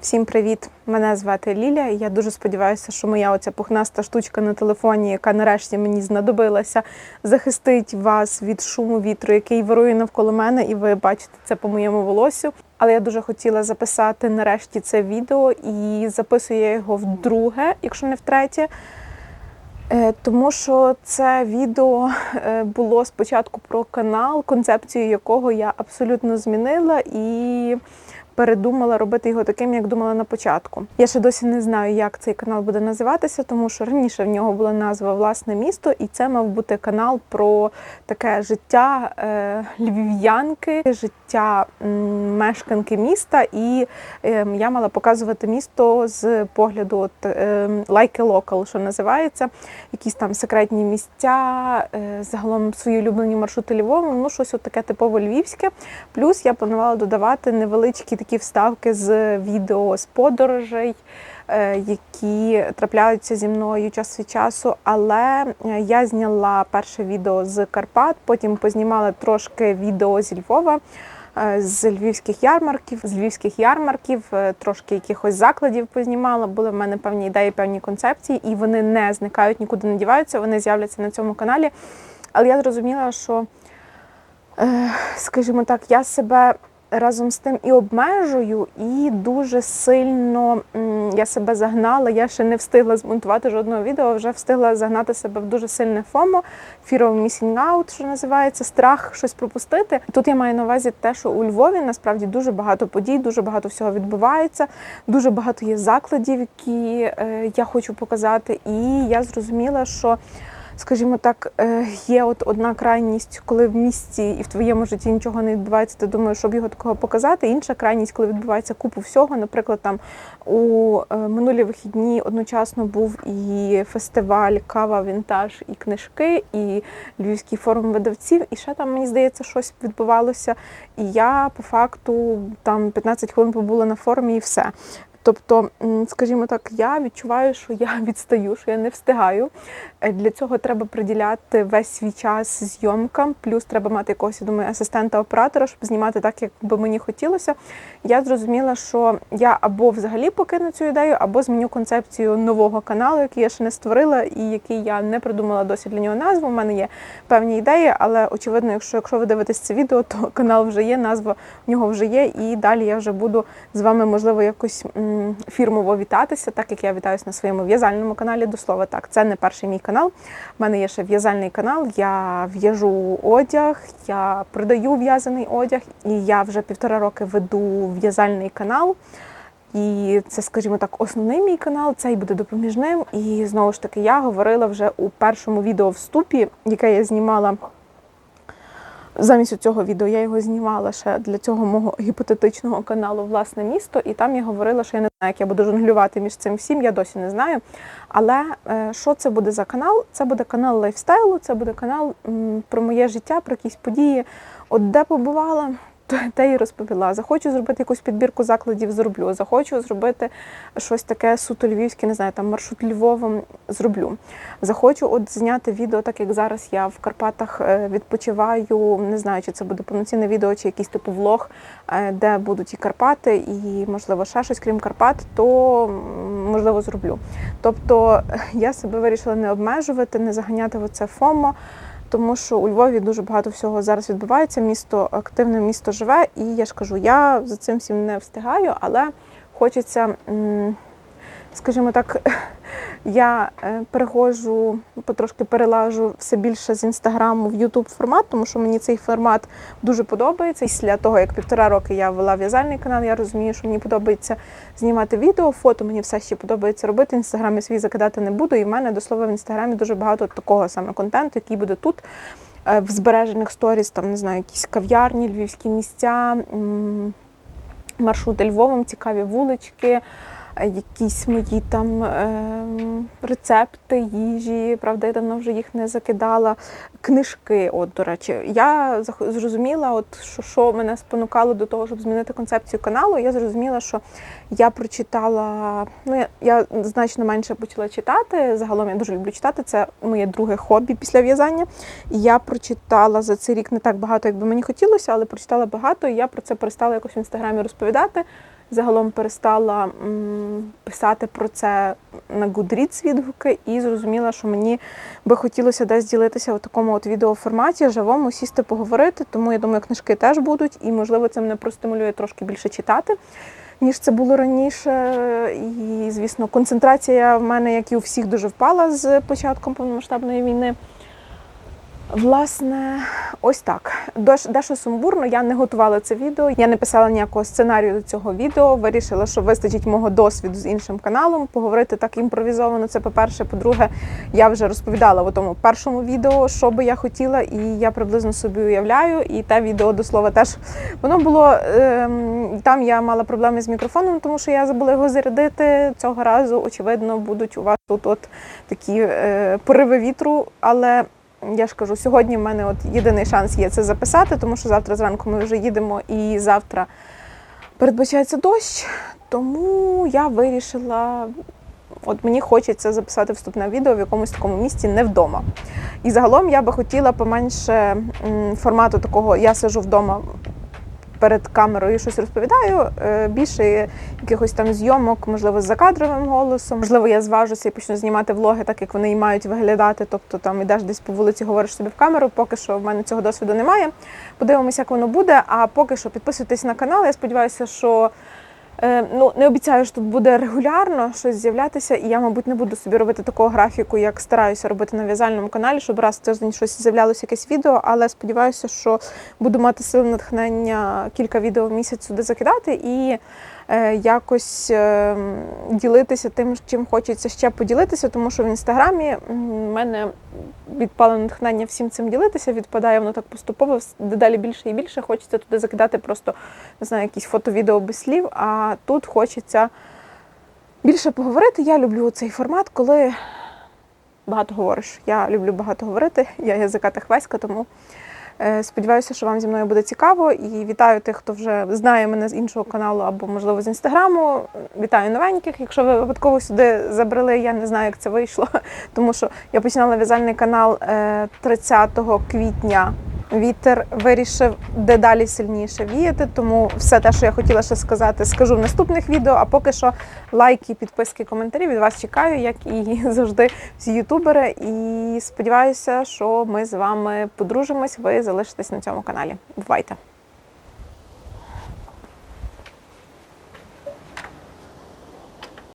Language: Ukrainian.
Всім привіт! Мене звати Ліля. і Я дуже сподіваюся, що моя оця пухнаста штучка на телефоні, яка нарешті мені знадобилася, захистить вас від шуму вітру, який вирує навколо мене, і ви бачите це по моєму волосю. Але я дуже хотіла записати нарешті це відео і записую я його вдруге, якщо не втретє. Е, Тому що це відео е, було спочатку про канал, концепцію якого я абсолютно змінила і передумала робити його таким, як думала на початку. Я ще досі не знаю, як цей канал буде називатися, тому що раніше в нього була назва Власне місто, і це мав бути канал про таке життя е, львів'янки, життя м, мешканки міста. І е, я мала показувати місто з погляду от, е, like a що називається, якісь там секретні місця, е, загалом свої улюблені маршрути Львовом, ну щось от таке типово львівське. Плюс я планувала додавати невеличкі такі вставки з відео з подорожей, е, які трапляються зі мною час від часу. Але е, я зняла перше відео з Карпат, потім познімала трошки відео зі Львова. е, З львівських ярмарків, з львівських ярмарків, трошки якихось закладів познімала. Були в мене певні ідеї, певні концепції, і вони не зникають, нікуди не діваються. Вони з'являться на цьому каналі. Але я зрозуміла, що, скажімо так, я себе разом з тим і обмежую, і дуже сильно я себе загнала. Я ще не встигла змонтувати жодного відео, вже встигла загнати себе в дуже сильне фомо, fear of missing out, що називається, страх щось пропустити. Тут я маю на увазі те, що у Львові насправді дуже багато подій, дуже багато всього відбувається, дуже багато є закладів, які е, я хочу показати. І я зрозуміла, що скажімо так, е, є от одна крайність, коли в місті і в твоєму житті нічого не відбувається, ти думаєш, щоб його такого показати. Інша крайність, коли відбувається купу всього. Наприклад, там у е, минулі вихідні одночасно був і фестиваль Кава, Вінтаж і книжки, і Львівський форум видавців. І ще там, мені здається, щось відбувалося. І я по факту там 15 хвилин побула на форумі і все. Тобто, скажімо так, я відчуваю, що я відстаю, що я не встигаю. Е, Для цього треба приділяти весь свій час зйомкам, плюс треба мати якогось, я думаю, асистента-оператора, щоб знімати так, як би мені хотілося. Я зрозуміла, що я або взагалі покину цю ідею, або зміню концепцію нового каналу, який я ще не створила, і який я не придумала досі для нього назву. У мене є певні ідеї, але очевидно, якщо, якщо ви дивитесь це відео, то канал вже є, назва в нього вже є, і далі я вже буду з вами, можливо, якось фірмово вітатися, так як я вітаюсь на своєму в'язальному каналі. До слова, так, це не перший мій канал. У мене є ще в'язальний канал. Я в'яжу одяг, я продаю в'язаний одяг, і я вже півтора роки веду в'язальний канал. І це, скажімо так, основний мій канал, цей буде допоміжним. І знову ж таки, я говорила вже у першому відео вступі, яке я знімала. Замість цього відео я його знімала ще для цього мого гіпотетичного каналу Власне місто, і там я говорила, що я не знаю, як я буду жонглювати між цим всім, я досі не знаю. Але е, що це буде за канал? Це буде канал лайфстайлу, це буде канал про моє життя, про якісь події. От де побувала, те і розповіла. Захочу зробити якусь підбірку закладів, зроблю. Захочу зробити щось таке суто львівське, не знаю, там маршрут Львовом зроблю. Захочу от зняти відео, так як зараз я в Карпатах е, відпочиваю. Не знаю, чи це буде повноцінне відео, чи якийсь типу влог, е, де будуть і Карпати, і можливо ще щось крім Карпат, то можливо зроблю. Тобто е, я себе вирішила не обмежувати, не заганяти в оце ФОМО. Тому що у Львові дуже багато всього зараз відбувається. Місто активне, місто живе, і я ж кажу, я за цим всім не встигаю, але хочеться, скажімо так, я е, переходжу, потрошки перелажу все більше з інстаграму в Ютуб формат, тому що мені цей формат дуже подобається. Після того, як півтора роки я вела в'язальний канал, я розумію, що мені подобається знімати відео, фото мені все ще подобається робити. Інстаграм я свій закидати не буду. І в мене до слова в інстаграмі дуже багато такого саме контенту, який буде тут. е, В збережених сторіс, там не знаю, якісь кав'ярні, львівські місця, маршрути Львовом, цікаві вулички, якісь мої там ем, рецепти їжі. Правда, я давно вже їх не закидала. Книжки, от, до речі, я зрозуміла, от що, що мене спонукало до того, щоб змінити концепцію каналу. Я зрозуміла, що я прочитала, ну я, я значно менше почала читати. Загалом я дуже люблю читати. Це моє друге хобі після в'язання. Я прочитала за цей рік не так багато, як би мені хотілося, але прочитала багато, і я про це перестала якось в інстаграмі розповідати. Загалом перестала писати про це на Goodreads відгуки і зрозуміла, що мені би хотілося десь ділитися у такому от відеоформаті, живому, сісти, поговорити. Тому я думаю, книжки теж будуть, і можливо це мене простимулює трошки більше читати. Ніж це було раніше, і звісно, концентрація в мене, як і у всіх, дуже впала з початком повномасштабної війни. Власне, ось так. Дещо сумбурно. Я не готувала це відео, я не писала ніякого сценарію до цього відео. Вирішила, що вистачить мого досвіду з іншим каналом. Поговорити так імпровізовано. Це по-перше. По-друге, я вже розповідала в тому першому відео, що би я хотіла, і я приблизно собі уявляю. І те відео до слова теж воно було ем, там. Я мала проблеми з мікрофоном, тому що я забула його зарядити. Цього разу, очевидно, будуть у вас тут от такі е, пориви вітру, але. Я ж кажу, сьогодні в мене от єдиний шанс є це записати, тому що завтра зранку ми вже їдемо і завтра передбачається дощ. Тому я вирішила, от мені хочеться записати вступне відео в якомусь такому місці не вдома. І загалом я би хотіла поменше формату такого я сижу вдома. Перед камерою щось розповідаю, е, більше якихось там зйомок, можливо, з закадровим голосом. Можливо, я зважуся і почну знімати влоги, так як вони і мають виглядати. Тобто там ідеш десь по вулиці, говориш собі в камеру. Поки що в мене цього досвіду немає. Подивимося, як воно буде. А поки що підписуйтесь на канал. Я сподіваюся, що ну не обіцяю, що тут буде регулярно щось з'являтися, і я, мабуть, не буду собі робити такого графіку, як стараюся робити на в'язальному каналі, щоб раз в тиждень щось з'являлося якесь відео. Але сподіваюся, що буду мати сили натхнення кілька відео в місяць сюди закидати і е, якось е, ділитися тим, чим хочеться ще поділитися, тому що в інстаграмі в мене відпало натхнення всім цим ділитися, відпадає воно так поступово, дедалі більше і більше. Хочеться туди закидати просто не знаю, якісь фото-відео без слів. А тут хочеться більше поговорити. Я люблю цей формат, коли багато говориш. Я люблю багато говорити, я язика техвеська, тому е, сподіваюся, що вам зі мною буде цікаво. І вітаю тих, хто вже знає мене з іншого каналу або, можливо, з інстаграму. Вітаю новеньких. Якщо ви випадково сюди забрели, я не знаю, як це вийшло, тому що я починала в'язальний канал е, 30 квітня. Вітер вирішив дедалі сильніше віяти, тому все те, що я хотіла ще сказати, скажу в наступних відео. А поки що лайки, підписки, коментарі від вас чекаю, як і завжди всі ютубери. І сподіваюся, що ми з вами подружимось. Ви залишитесь на цьому каналі. Бувайте!